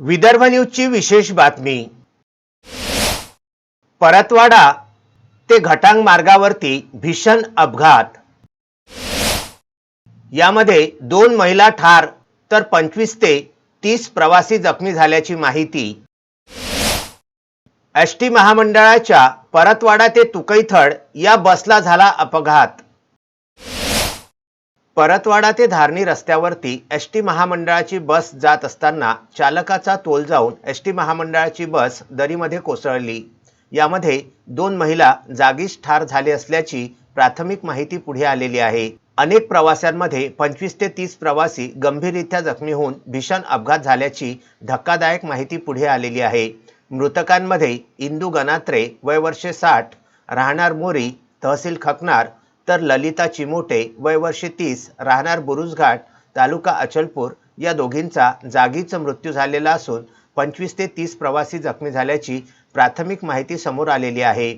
विदर्भ न्यूजची विशेष बातमी. परतवाडा ते घटांग मार्गावरती भीषण अपघात. यामध्ये दोन महिला ठार तर पंचवीस ते तीस प्रवासी जखमी झाल्याची माहिती. एस टी महामंडळाच्या परतवाडा ते तुकैथड या बसला झाला अपघात. परतवाडा ते धारणी रस्त्यावरती एस टी महामंडळाची बस जात असताना चालकाचा तोल जाऊन एस टी महामंडळाची बस दरीमध्ये कोसळली. यामध्ये दोन महिला जागीच ठार झाले असल्याची प्राथमिक माहिती पुढे आलेली आहे. अनेक प्रवाशांमध्ये पंचवीस ते तीस प्रवासी गंभीररित्या जखमी होऊन भीषण अपघात झाल्याची धक्कादायक माहिती पुढे आलेली आहे. मृतकांमध्ये इंदू गणात्रे वय वर्षे साठ राहणार मोरी तहसील खकनार तर ललिता चिमोटे वय वर्षे तीस राहणार बुरुजघाट तालुका अचलपूर या दोघींचा जागीच मृत्यू झालेला असून पंचवीस ते तीस प्रवासी जखमी झाल्याची प्राथमिक माहिती समोर आलेली आहे.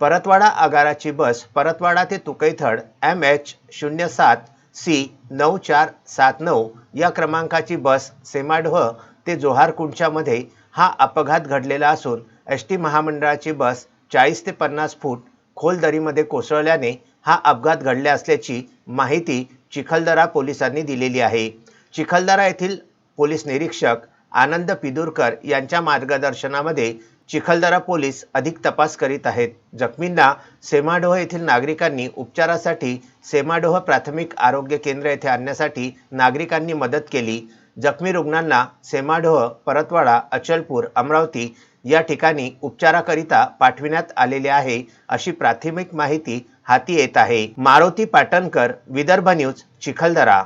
परतवाडा आगाराची बस परतवाडा ते तुकैथड एम एच शून्य सात सी नऊ चार सात नऊ या क्रमांकाची बस सेमाडह ते जोहारकुंडच्यामध्ये हा अपघात घडलेला असून एस टी महामंडळाची बस चाळीस ते पन्नास फूट खोल दरीमध्ये कोसळल्याने हा अपघात घडला असल्याची माहिती चिखलदरा पोलिसांनी दिलेली आहे. चिखलदरा येथील पोलीस निरीक्षक आनंद पिदुरकर यांच्या मार्गदर्शनामध्ये चिखलदरा पोलीस अधिक तपास करीत आहेत. जखमींना सेमाडोह येथील नागरिकांनी उपचारासाठी सेमाडोह प्राथमिक आरोग्य केंद्र येथे आणण्यासाठी नागरिकांनी मदत केली. जखमी रुग्णांना सेमाडोह परतवाडा अचलपूर अमरावती या ठिकाणी उपचाराकरिता पाठविण्यात आलेले आहे अशी प्राथमिक माहिती हाती येत आहे. मारुती पाटणकर विदर्भ न्यूज चिखलदरा.